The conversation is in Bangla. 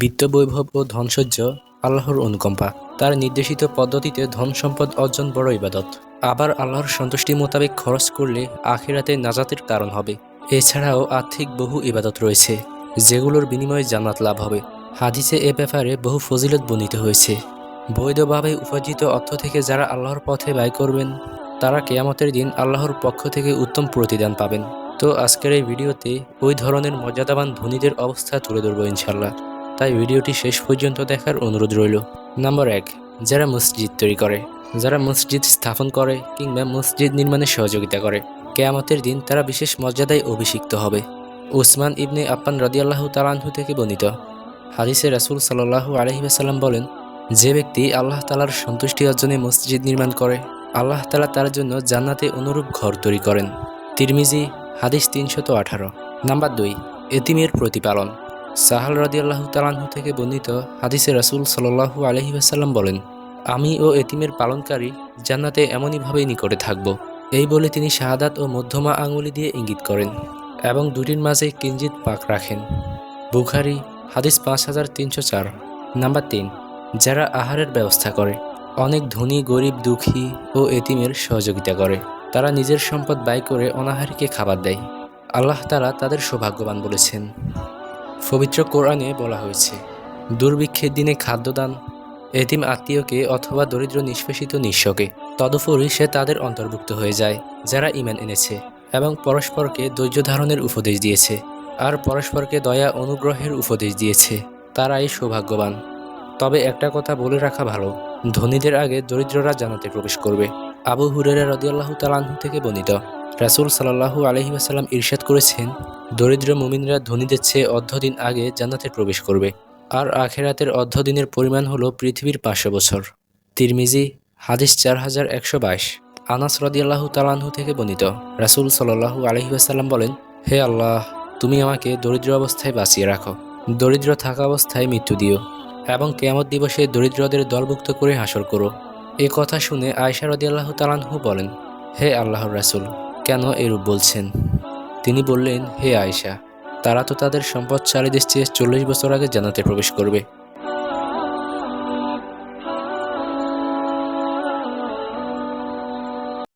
বিত্ত বৈভব ও ধনসহ্য আল্লাহর অনুকম্পা। তার নির্দেশিত পদ্ধতিতে ধন সম্পদ অর্জন বড় ইবাদত। আবার আল্লাহর সন্তুষ্টি মোতাবেক খরচ করলে আখেরাতে নাজাতের কারণ হবে। এছাড়াও আর্থিক বহু ইবাদত রয়েছে, যেগুলোর বিনিময়ে জান্নাত লাভ হবে। হাদিসে এ ব্যাপারে বহু ফজিলত বর্ণিত হয়েছে। বৈধভাবে উপার্জিত অর্থ থেকে যারা আল্লাহর পথে ব্যয় করবেন, তারা কেয়ামতের দিন আল্লাহর পক্ষ থেকে উত্তম প্রতিদান পাবেন। তো আজকের এই ভিডিওতে ওই ধরনের মর্যাদাবান ধনীদের অবস্থা তুলে ধরবো ইনশাল্লাহ তাই ভিডিওটি শেষ পর্যন্ত দেখার অনুরোধ রইল। নাম্বার এক, যারা মসজিদ তৈরি করে, যারা মসজিদ স্থাপন করে কিংবা মসজিদ নির্মাণে সহযোগিতা করে, কেয়ামতের দিন তারা বিশেষ মর্যাদায় অভিষিক্ত হবে। উসমান ইবনে আপ্পান রদিয়াল্লাহ তালাহু থেকে বর্ণিত হাদিসে রাসুল সাল্লাহু আলহিবাসাল্লাম বলেন, যে ব্যক্তি আল্লাহ তালার সন্তুষ্টি অর্জনে মসজিদ নির্মাণ করে, আল্লাহ তালা তার জন্য জান্নাতে অনুরূপ ঘর তৈরি করেন। তিরমিজি, হাদিস তিনশত আঠারো। নাম্বার দুই, এতিমের প্রতিপালন। সাহাল রাদিয়াল্লাহ তালাহু থেকে বর্ণিত হাদিসে রাসুল সাল্লাহু আলহিবাসাল্লাম বলেন, আমি ও এতিমের পালনকারী জান্নাতে এমনইভাবেই নিকটে থাকব। এই বলে তিনি শাহাদাত ও মধ্যমা আঙুলি দিয়ে ইঙ্গিত করেন এবং দুটির মাঝে কিঞ্জিত পাক রাখেন। বুখারি, হাদিস পাঁচ হাজার তিনশো চার, নাম্বার তিন, যারা আহারের ব্যবস্থা করে, অনেক ধনী, গরিব, দুঃখী ও এতিমের সহযোগিতা করে। তারা নিজের সম্পদ ব্যয় করে অনাহারীকে খাবার দেয়। আল্লাহ তারা তাদের সৌভাগ্যবান বলেছেন। পবিত্র কোরআনে বলা হয়েছে, দুর্ভিক্ষের দিনে খাদ্যদান, এতিম আত্মীয়কে অথবা দরিদ্র নিষ্পেষিত নিঃস্বকে তদুপরি সে তাদের অন্তর্ভুক্ত হয়ে যায়, যারা ইমান এনেছে এবং পরস্পরকে ধৈর্য ধারণের উপদেশ দিয়েছে আর পরস্পরকে দয়া অনুগ্রহের উপদেশ দিয়েছে। তারাই সৌভাগ্যবান। তবে একটা কথা বলে রাখা ভালো, ধনীদের আগে দরিদ্ররা জানাতে প্রবেশ করবে। আবু হুরেরা রদিয়াল্লাহ তালাহু থেকে বর্ণিত। রাসুল সাল্লাহু আলহিমাসাল্লাম ইরশাদ করেছেন, দরিদ্র মুমিনরা ধনীদের চেয়ে অর্ধদিন আগে জান্নাতে প্রবেশ করবে আর আখেরাতের অর্ধদিনের পরিমাণ হলো পৃথিবীর পাঁচশো বছর। তিরমিজি, হাদিস চার হাজার একশো বাইশ, আনাস রদিয়াল্লাহু তালাহু থেকে বর্ণিত। রাসুল সাল্লাহু আলহিহাসাল্লাম বলেন, হে আল্লাহ, তুমি আমাকে দরিদ্র অবস্থায় বাঁচিয়ে রাখো। দরিদ্র থাকা অবস্থায় মৃত্যু দিও এবং কেয়ামত দিবসে দরিদ্রদের দলভুক্ত করে হাসর করো। এ কথা শুনে আয়সা রদিয়াল্লাহ তালানহু বলেন, হে আল্লাহর রাসুল কেন এরূপ বলছেন? তিনি বললেন, হে আয়সা তারা তো তাদের সম্পদ সম্পদশালীদের চেয়ে চল্লিশ বছর আগে জানাতে প্রবেশ করবে।